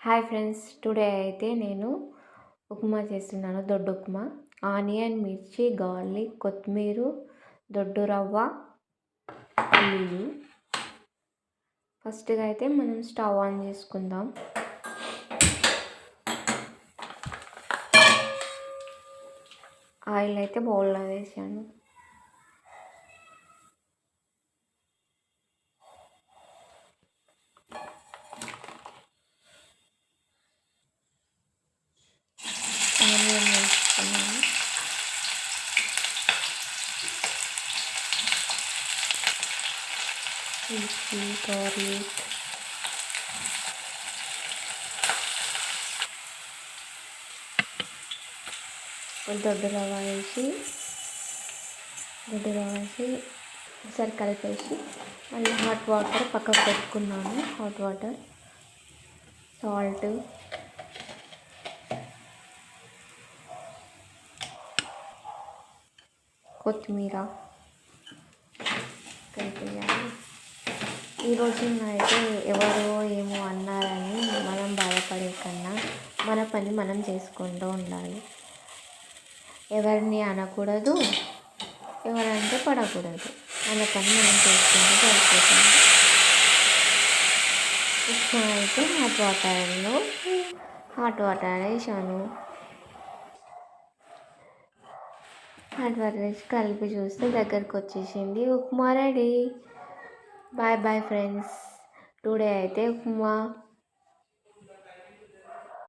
Hi friends today అయితే నేను ఉప్మా చేస్తున్నాను దొడ్డు ఉప్మా. ఆనియన్ మిర్చి గార్లిక్ కొత్తిమీర దొడ్డు రవ్వ పల్లీలు. ఫస్ట్గా అయితే మనం స్టవ్ ఆన్ చేసుకుందాం. ఆయిల్ అయితే బౌల్లో వేసాను ఆనియన్ వేసుకున్నాను మిర్చి గార్లిక్ దొడ్డు రవ్వ వేసి దొడ్డు రవ్వ వేసి ఒకసారి కలిపేసి మళ్ళీ హాట్ వాటర్ పక్కకు పెట్టుకున్నాను హాట్ వాటర్ సాల్ట్ కొత్తిమీర కలిపేయాలి ఈరోజు అయితే ఎవరో ఏమో అన్నారని మనం బాధపడే కన్నా మన పని మనం చేసుకుంటూ ఉండాలి. ఎవరిని అనకూడదు ఎవరంటే పడకూడదు. మన పని మనం చేసుకుంటూ సరిపోతుంది. ఉప్మా అయితే హాట్ వాటర్లో హాట్ వాటర్ వేసాను హాట్ వాటర్ వేసి కలిపి చూస్తే దగ్గరకు వచ్చేసింది upma ready. Bye bye friends today అయితే ఉప్మా